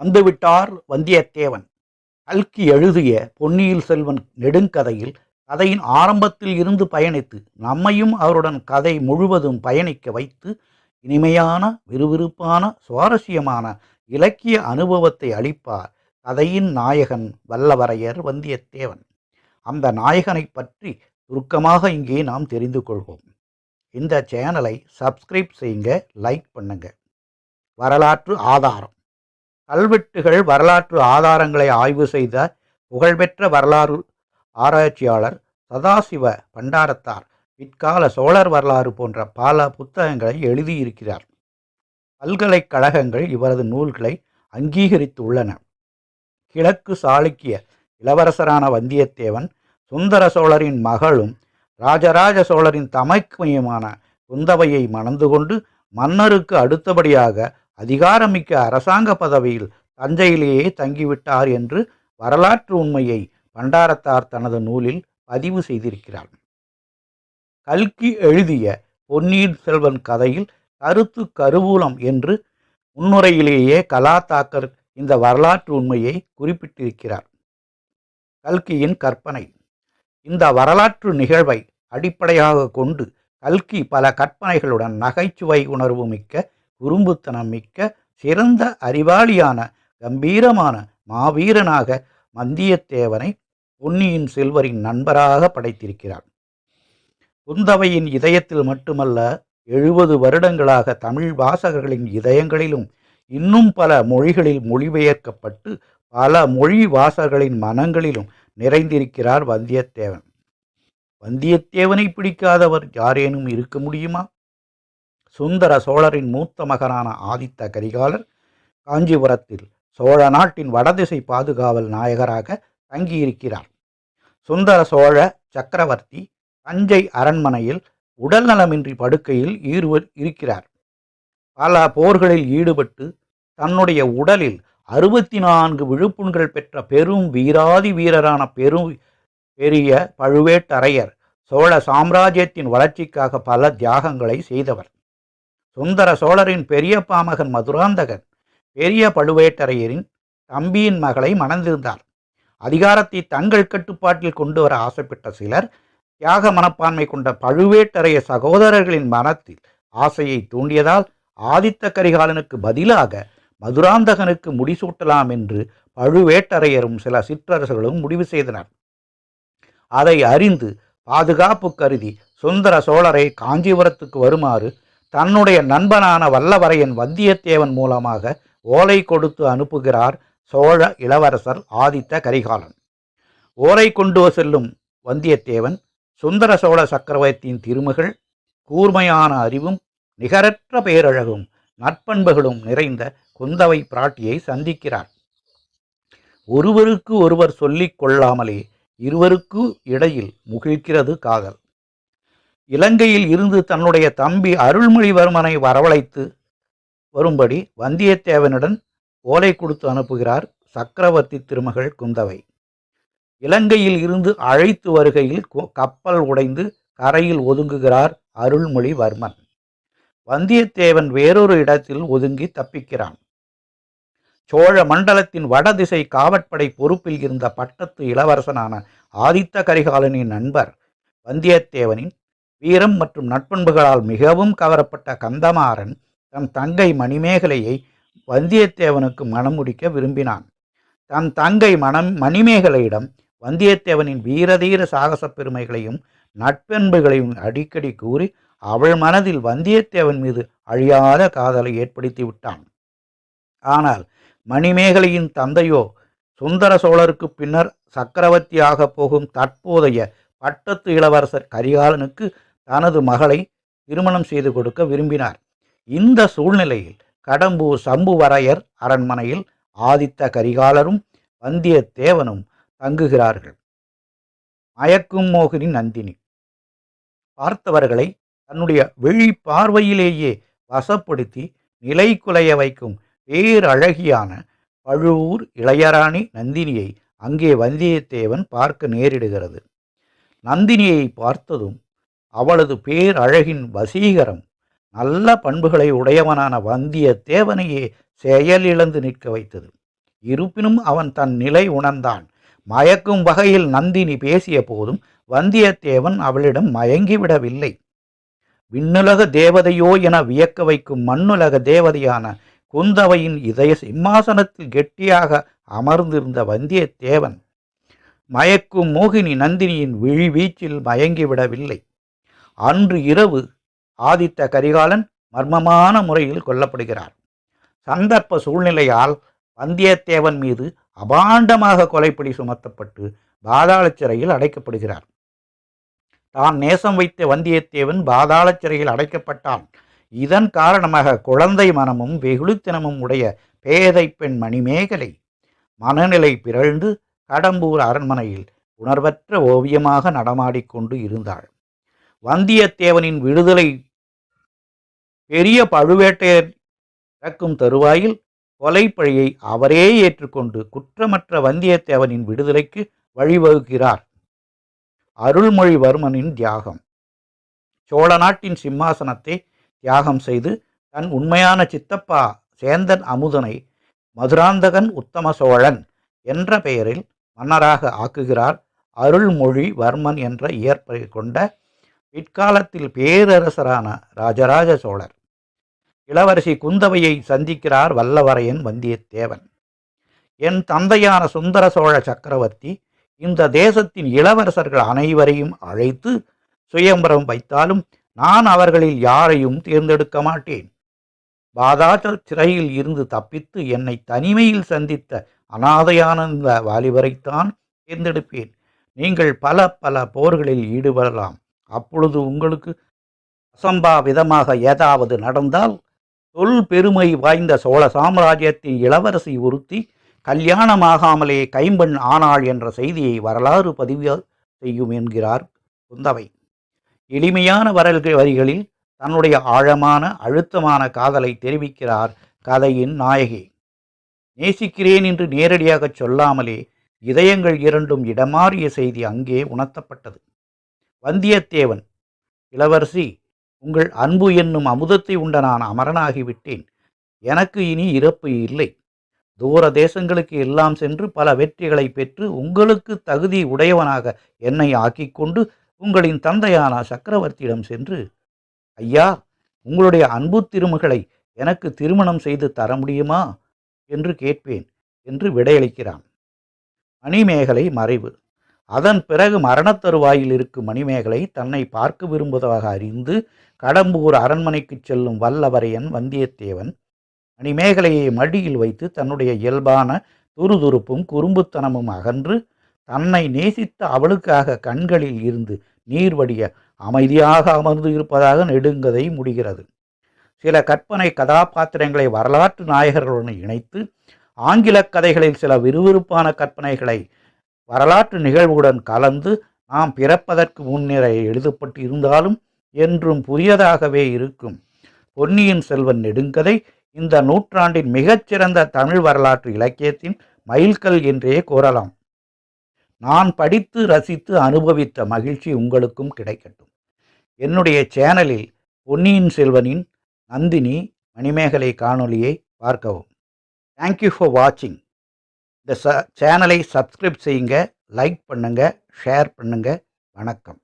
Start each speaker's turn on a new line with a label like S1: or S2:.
S1: வந்துவிட்டார் வந்தியத்தேவன். கல்கி எழுதிய பொன்னியில் செல்வன் நெடுங்கதையில் கதையின் ஆரம்பத்தில் இருந்து பயணித்து நம்மையும் அவருடன் கதை முழுவதும் பயணிக்க வைத்து இனிமையான விறுவிறுப்பான சுவாரஸ்யமான இலக்கிய அனுபவத்தை அளிப்பார் கதையின் நாயகன் வல்லவரையர் வந்தியத்தேவன். அந்த நாயகனை பற்றி சுருக்கமாக இங்கே நாம் தெரிந்து கொள்வோம். இந்த சேனலை சப்ஸ்கிரைப் செய்யுங்க லைக் பண்ணுங்க. வரலாற்று ஆதாரம். கல்வெட்டுகள் வரலாற்று ஆதாரங்களை ஆய்வு செய்த புகழ்பெற்ற வரலாறு ஆராய்ச்சியாளர் சதாசிவ பண்டாரத்தார். பிற்கால சோழர் வரலாறு போன்ற பல புத்தகங்களை எழுதியிருக்கிறார். பல்கலைக்கழகங்கள் இவரது நூல்களை அங்கீகரித்துள்ளன. கிழக்கு சாளுக்கிய இளவரசரான வந்தியத்தேவன் சுந்தர சோழரின் மகளும் ராஜராஜ சோழரின் தமைக்குமையுமான குந்தவையை மணந்து கொண்டு மன்னருக்கு அடுத்தபடியாக அதிகாரமிக்க அரசாங்க பதவியில் தஞ்சையிலேயே தங்கிவிட்டார் என்று வரலாற்று உண்மையை பண்டாரத்தார் தனது நூலில் பதிவு செய்திருக்கிறார். கல்கி எழுதிய பொன்னியின் செல்வன் கதையில் கருத்து கருவூலம் என்று முன்னுரையிலேயே கலாத்தாக்கர் இந்த வரலாற்று உண்மையை குறிப்பிட்டிருக்கிறார். கல்கியின் கற்பனை. இந்த வரலாற்று நிகழ்வை அடிப்படையாக கொண்டு கல்கி பல கற்பனைகளுடன் நகைச்சுவை உணர்வு மிக்க குறும்புத்தனம் மிக்க சிறந்த அறிவாளியான கம்பீரமான மாவீரனாக வந்தியத்தேவனை பொன்னியின் செல்வரின் நண்பராக படைத்திருக்கிறார் குந்தவையின் இதயத்தில் மட்டுமல்ல எழுபது வருடங்களாக தமிழ் வாசகர்களின் இதயங்களிலும் இன்னும் பல மொழிகளில் மொழிபெயர்க்கப்பட்டு பல மொழி வாசகர்களின் மனங்களிலும் நிறைந்திருக்கிறார் வந்தியத்தேவன். வந்தியத்தேவனை பிடிக்காதவர் யாரேனும் இருக்க முடியுமா? சுந்தர சோழரின் மூத்த மகனான ஆதித்த கரிகாலர் காஞ்சிபுரத்தில் சோழ நாட்டின் வடதிசை பாதுகாவல் நாயகராக தங்கியிருக்கிறார். சுந்தர சோழ சக்கரவர்த்தி தஞ்சை அரண்மனையில் உடல்நலமின்றி படுக்கையில் ஈடுவர் இருக்கிறார். பல போர்களில் ஈடுபட்டு தன்னுடைய உடலில் அறுபத்தி நான்கு விழுப்புண்கள் பெற்ற பெரும் வீராதி வீரரான பெரும் பெரிய பழுவேட்டரையர் சோழ சாம்ராஜ்யத்தின் வளர்ச்சிக்காக பல தியாகங்களை செய்தவர். சுந்தர சோழரின் பெரிய பாமகன் மதுராந்தகன் பெரிய பழுவேட்டரையரின் தம்பியின் மகளை மணந்திருந்தார். அதிகாரத்தை தங்கள் கட்டுப்பாட்டில் கொண்டு வர ஆசைப்பட்ட சிலர் தியாக மனப்பான்மை கொண்ட பழுவேட்டரைய சகோதரர்களின் மனத்தில் ஆசையை தூண்டியதால் ஆதித்த கரிகாலனுக்கு பதிலாக மதுராந்தகனுக்கு முடிசூட்டலாம் என்று பழுவேட்டரையரும் சில சிற்றரசர்களும் முடிவு செய்தனர். அதை அறிந்து பாதுகாப்பு கருதி சுந்தர சோழரை காஞ்சிபுரத்துக்கு வருமாறு தன்னுடைய நண்பனான வல்லவரையன் வந்தியத்தேவன் மூலமாக ஓலை கொடுத்து அனுப்புகிறார் சோழ இளவரசர் ஆதித்த கரிகாலன். ஓலை கொண்டு செல்லும் வந்தியத்தேவன் சுந்தர சோழ சக்கரவர்த்தியின் திருமகள் கூர்மையான அறிவும் நிகரற்ற பேரழகும் நற்பண்புகளும் நிறைந்த குந்தவை பிராட்டியை சந்திக்கிறார். ஒருவருக்கு ஒருவர் சொல்லிக் கொள்ளாமலே இருவருக்கு இடையில் முகிழ்க்கிறது காதல். இலங்கையில் இருந்து தன்னுடைய தம்பி அருள்மொழிவர்மனை வரவழைத்து வரும்படி வந்தியத்தேவனுடன் ஓலை கொடுத்து அனுப்புகிறார் சக்கரவர்த்தி திருமகள் குந்தவை. இலங்கையில் இருந்து அழைத்து வருகையில் கப்பல் உடைந்து கரையில் ஒதுங்குகிறார் அருள்மொழிவர்மன். வந்தியத்தேவன் வேறொரு இடத்தில் ஒதுங்கி தப்பிக்கிறான். சோழ மண்டலத்தின் வடதிசை காவற்படை பொறுப்பில் இருந்த பட்டத்து இளவரசனான ஆதித்த கரிகாலனின் நண்பர் வந்தியத்தேவனின் வீரம் மற்றும் நட்பண்புகளால் மிகவும் கவரப்பட்ட கந்தமாறன் தன் தங்கை மணிமேகலையை வந்தியத்தேவனுக்கு மனம் முடிக்க விரும்பினான். தன் தங்கை மனம் மணிமேகலையிடம் வந்தியத்தேவனின் வீரதீர சாகச பெருமைகளையும் நட்பண்புகளையும் அடிக்கடி கூறி அவள் மனதில் வந்தியத்தேவன் மீது அழியாத காதலை ஏற்படுத்தி விட்டான். ஆனால் மணிமேகலையின் தந்தையோ சுந்தர சோழருக்கு பின்னர் சக்கரவர்த்தியாக போகும் தற்போதைய பட்டத்து இளவரசர் கரிகாலனுக்கு தனது மகளை திருமணம் செய்து கொடுக்க விரும்பினார். இந்த சூழ்நிலையில் கடம்பூர் சம்புவரையர் அரண்மனையில் ஆதித்த கரிகாலரும் வந்தியத்தேவனும் தங்குகிறார்கள். மயக்கும் மோகினி நந்தினி. பார்த்தவர்களை தன்னுடைய விழி பார்வையிலேயே வசப்படுத்தி நிலை குலைய வைக்கும் பேரழகியான பழுவூர் இளையராணி நந்தினியை அங்கே வந்தியத்தேவன் பார்க்க நேரிடுகிறது. நந்தினியை பார்த்ததும் அவளது பேரழகின் வசீகரம். நல்ல பண்புகளை உடையவனான வந்தியத்தேவனையே செயலிழந்து நிற்க வைத்தது. இருப்பினும் அவன் தன் நிலை உணர்ந்தான். மயக்கும் வகையில் நந்தினி பேசிய போதும் வந்தியத்தேவன் அவளிடம் மயங்கிவிடவில்லை விண்ணுலக தேவதையோ என வியக்க வைக்கும் மண்ணுலக தேவதையான குந்தவையின் இதய சிம்மாசனத்தில் கெட்டியாக அமர்ந்திருந்த வந்தியத்தேவன் மயக்கும் மோகினி நந்தினியின் விழி வீச்சில் மயங்கிவிடவில்லை அன்று இரவு ஆதித்த கரிகாலன் மர்மமான முறையில் கொல்லப்படுகிறார். சந்தர்ப்ப சூழ்நிலையால் வந்தியத்தேவன் மீது அபாண்டமாக கொலைப்படி சுமத்தப்பட்டு பாதாள சிறையில் அடைக்கப்படுகிறார். தான் நேசம் வைத்த வந்தியத்தேவன் பாதாள சிறையில் அடைக்கப்பட்டான். இதன் காரணமாக குழந்தை மனமும் வெகுளித்தனமும் உடைய பேதை பெண் மணிமேகலை மனநிலை பிறழ்ந்து கடம்பூர் அரண்மனையில் உணர்வற்ற ஓவியமாக நடமாடிக்கொண்டு இருந்தாள். வந்தியத்தேவனின் விடுதலை பெரிய பழுவேட்டையர் இறக்கும் தருவாயில் கொலைப்பழியை அவரே ஏற்றுக்கொண்டு குற்றமற்ற வந்தியத்தேவனின் விடுதலைக்கு வழிவகுக்கிறார். அருள்மொழிவர்மனின் தியாகம். சோழ நாட்டின் சிம்மாசனத்தை தியாகம் செய்து தன் உண்மையான சித்தப்பா சேந்தன் அமுதனை மதுராந்தகன் உத்தம சோழன் என்ற பெயரில் மன்னராக ஆக்குகிறார் அருள்மொழிவர்மன் என்ற இயற்பை கொண்ட பிற்காலத்தில் பேரரசரான ராஜராஜ சோழர். இளவரசி குந்தவையை சந்திக்கிறார் வல்லவரையன் வந்தியத்தேவன். என் தந்தையான சுந்தர சோழ சக்கரவர்த்தி இந்த தேசத்தின் இளவரசர்கள் அனைவரையும் அழைத்து சுயம்பரம் வைத்தாலும் நான் அவர்களில் யாரையும் தேர்ந்தெடுக்க மாட்டேன். பாதாச்சல் சிறையில் இருந்து தப்பித்து என்னை தனிமையில் சந்தித்த அனாதையான இந்த வாலிபரைத்தான் தேர்ந்தெடுப்பேன். நீங்கள் பல பல போர்களில் ஈடுபடலாம். அப்பொழுது உங்களுக்கு அசம்பாவிதமாக ஏதாவது நடந்தால் தொல் பெருமை வாய்ந்த சோழ சாம்ராஜ்யத்தின் இளவரசி ஒருத்தி கல்யாணமாகாமலே கைம்பெண் ஆனாள் என்ற செய்தியை வரலாறு பதிவு செய்யும் என்கிறார் குந்தவை. எளிமையான வரல்கள் வரிகளில் தன்னுடைய ஆழமான அழுத்தமான காதலை தெரிவிக்கிறார் கதையின் நாயகி. நேசிக்கிறேன் என்று நேரடியாகச் சொல்லாமலே இதயங்கள் இரண்டும் இடமாறிய செய்தி அங்கே உணர்த்தப்பட்டது. வந்தியத்தேவன் இளவரசி உங்கள் அன்பு என்னும் அமுதத்தை உண்ட நான் அமரனாகிவிட்டேன். எனக்கு இனி இறப்பு இல்லை. தூர தேசங்களுக்கு எல்லாம் சென்று பல வெற்றிகளை பெற்று உங்களுக்கு தகுதி உடையவனாக என்னை ஆக்கிக்கொண்டு உங்களின் தந்தையான சக்கரவர்த்தியிடம் சென்று ஐயா உங்களுடைய அன்பு திருமகளை எனக்கு திருமணம் செய்து தர முடியுமா? என்று கேட்பேன் என்று விடையளிக்கிறான். மணிமேகலை மறைவு. அதன் பிறகு மரணத்தருவாயில் இருக்கும் மணிமேகலை தன்னை பார்க்க விரும்புவதாக அறிந்து கடம்பூர் அரண்மனைக்கு செல்லும் வல்லவரையன் வந்தியத்தேவன் மணிமேகலையை மடியில் வைத்து தன்னுடைய இயல்பான துருதுருப்பும் குறும்புத்தனமும் அகன்று தன்னை நேசித்த அவளுக்காக கண்களில் இருந்து நீர் வடிய அமைதியாக அமர்ந்து இருப்பதாக நெடுங்கதை முடிகிறது. சில கற்பனை கதாபாத்திரங்களை வரலாற்று நாயகர்களுடன் இணைத்து ஆங்கில கதைகளில் சில விறுவிறுப்பான கற்பனைகளை வரலாற்று நிகழ்வுடன் கலந்து நாம் பிறப்பதற்கு முன்னிறை எழுதப்பட்டு இருந்தாலும் என்றும் புதியதாகவே இருக்கும். பொன்னியின் செல்வன் நெடுங்கதை இந்த நூற்றாண்டின் மிகச்சிறந்த தமிழ் வரலாற்று இலக்கியத்தின் மைல்கல் என்றே கூறலாம். நான் படித்து ரசித்து அனுபவித்த மகிழ்ச்சி உங்களுக்கும் கிடைக்கட்டும். என்னுடைய சேனலில் பொன்னியின் செல்வனின் நந்தினி மணிமேகலை காணொலியை பார்க்கவும். தேங்க்யூ ஃபார் வாட்சிங் இந்த ச சேனலை சப்ஸ்கிரைப் செய்யுங்க லைக் பண்ணுங்கள் ஷேர் பண்ணுங்கள் வணக்கம்.